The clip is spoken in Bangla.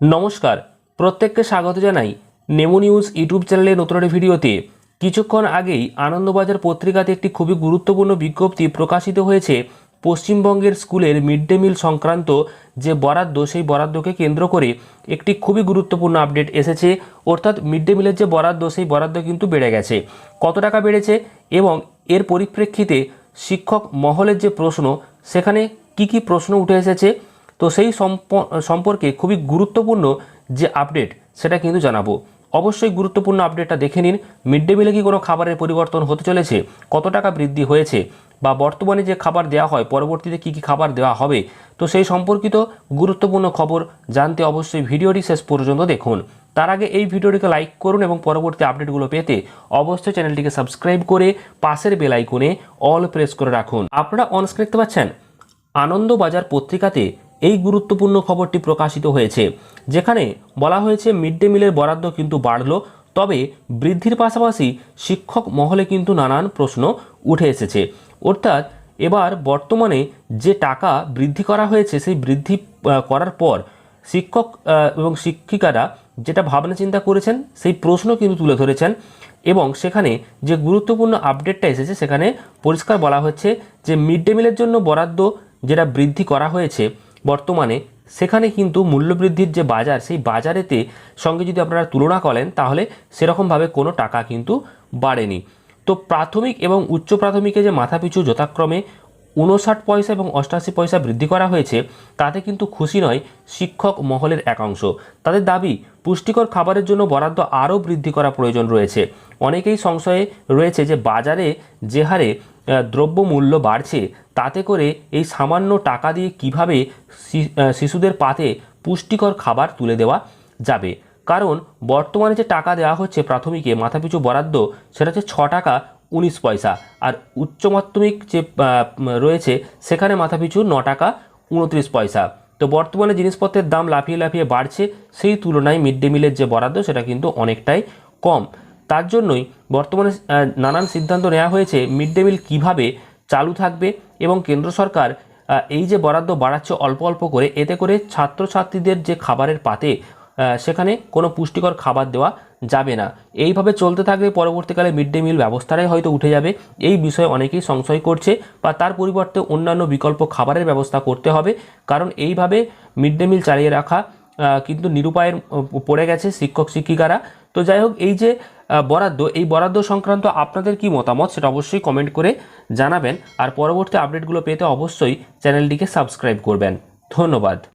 নমস্কার, প্রত্যেককে স্বাগত জানাই নেমো নিউজ ইউটিউব চ্যানেলে নতুন একটি ভিডিওতে। কিছুক্ষণ আগেই আনন্দবাজার পত্রিকাতে একটি খুবই গুরুত্বপূর্ণ বিজ্ঞপ্তি প্রকাশিত হয়েছে পশ্চিমবঙ্গের স্কুলের মিড ডে মিল সংক্রান্ত যে বরাদ্দ, সেই বরাদ্দকে কেন্দ্র করে একটি খুবই গুরুত্বপূর্ণ আপডেট এসেছে। অর্থাৎ মিড ডে মিলের যে বরাদ্দ, সেই বরাদ্দ কিন্তু বেড়ে গেছে। কত টাকা বেড়েছে এবং এর পরিপ্রেক্ষিতে শিক্ষক মহলের যে প্রশ্ন, সেখানে কি কি প্রশ্ন উঠে এসেছে? তো সেই সম্প- সম্পর্কে খুবই গুরুত্বপূর্ণ যে আপডেট সেটা কিন্তু জানাব। অবশ্যই গুরুত্বপূর্ণ আপডেটটা দেখে নিন। মিড ডে মিলে কি কোনো খাবারের পরিবর্তন হতে চলেছে? কত টাকা বৃদ্ধি হয়েছে? বা বর্তমানে যে খাবার দেওয়া হয়, পরবর্তীতে কি কি খাবার দেওয়া হবে? তো সেই সম্পর্কিত গুরুত্বপূর্ণ খবর জানতে অবশ্যই ভিডিওটি শেষ পর্যন্ত দেখুন। তার আগে এই ভিডিওটিকে লাইক করুন এবং পরবর্তী আপডেটগুলো পেতে অবশ্যই চ্যানেলটিকে সাবস্ক্রাইব করে পাশের বেল আইকনে অল প্রেস করে রাখুন। আপনারা অনস্ক্রিন দেখতে পাচ্ছেন? আনন্দবাজার পত্রিকাতে এই গুরুত্বপূর্ণ খবরটি প্রকাশিত হয়েছে। যেখানে বলা হয়েছে মিড ডে মিলের বরাদ্দ কিন্তু বাড়লো, তবে বৃদ্ধির পাশাপাশি শিক্ষক মহলে কিন্তু নানান প্রশ্ন উঠে এসেছে। অর্থাৎ এবার বর্তমানে যে টাকা বৃদ্ধি করা হয়েছে, সেই বৃদ্ধি করার পর শিক্ষক এবং শিক্ষিকারা যেটা ভাবনা চিন্তা করেছেন, সেই প্রশ্ন কিন্তু তুলে ধরেছেন এবং সেখানে যে গুরুত্বপূর্ণ আপডেটটা এসেছে, সেখানে পরিষ্কার বলা হচ্ছে যে মিড ডে মিলের জন্য বরাদ্দ যেটা বৃদ্ধি করা হয়েছে বর্তমানে সেখানে কিন্তু মূল্যবৃদ্ধির যে বাজার, সেই বাজারেতে সঙ্গে যদি আপনারা তুলনা করেন, তাহলে সেরকমভাবে কোনো টাকা কিন্তু বাড়েনি। তো প্রাথমিক এবং উচ্চ প্রাথমিকে যে মাথাপিছু যথাক্রমে উনষাট পয়সা এবং অষ্টাশি পয়সা বৃদ্ধি করা হয়েছে, তাতে কিন্তু খুশি নয় শিক্ষক মহলের একাংশ। তাদের দাবি, পুষ্টিকর খাবারের জন্য বরাদ্দ আরও বৃদ্ধি করা প্রয়োজন রয়েছে। অনেকেই সংশয়ে রয়েছে যে বাজারে যে হারে দ্রব্যমূল্য বাড়ছে, তাতে করে এই সামান্য টাকা দিয়ে কীভাবে শিশুদের পাতে পুষ্টিকর খাবার তুলে দেওয়া যাবে? কারণ বর্তমানে যে টাকা দেওয়া হচ্ছে প্রাথমিকে মাথাপিছু বরাদ্দ, সেটা হচ্ছে ছ টাকা উনিশ পয়সা। আর উচ্চ মাধ্যমিক যে রয়েছে, সেখানে মাথাপিছু ন টাকা উনত্রিশ পয়সা। তো বর্তমানে জিনিসপত্রের দাম লাফিয়ে লাফিয়ে বাড়ছে, সেই তুলনায় মিড ডে মিলের যে বরাদ্দ, সেটা কিন্তু অনেকটাই কম। তার জন্যই বর্তমানে নানান সিদ্ধান্ত নেওয়া হয়েছে মিড ডে মিল কীভাবে চালু থাকবে এবং কেন্দ্র সরকার এই যে বরাদ্দ বাড়াচ্ছে অল্প অল্প করে, এতে করে ছাত্রছাত্রীদের যে খাবারের পাতে সেখানে কোনো পুষ্টিকর খাবার দেওয়া যাবে না। এইভাবে চলতে থাকলে পরবর্তীকালে মিড ডে মিল ব্যবস্থাটাই হয়তো উঠে যাবে। এই বিষয়ে অনেকেই সংশয় করছে বা তার পরিবর্তে অন্যান্য বিকল্প খাবারের ব্যবস্থা করতে হবে, কারণ এইভাবে মিড ডে মিল চালিয়ে রাখা কিন্তু নিরুপায়ের পড়ে গেছে শিক্ষক শিক্ষিকারা তো যাই হোক, এই যে বরাদ্দ, এই বরাদ্দ সংক্রান্ত আপনাদের কি মতামত সেটা অবশ্যই কমেন্ট করে জানাবেন। আর পরবর্তী আপডেটগুলো পেতে অবশ্যই চ্যানেলটিকে সাবস্ক্রাইব করবেন। ধন্যবাদ।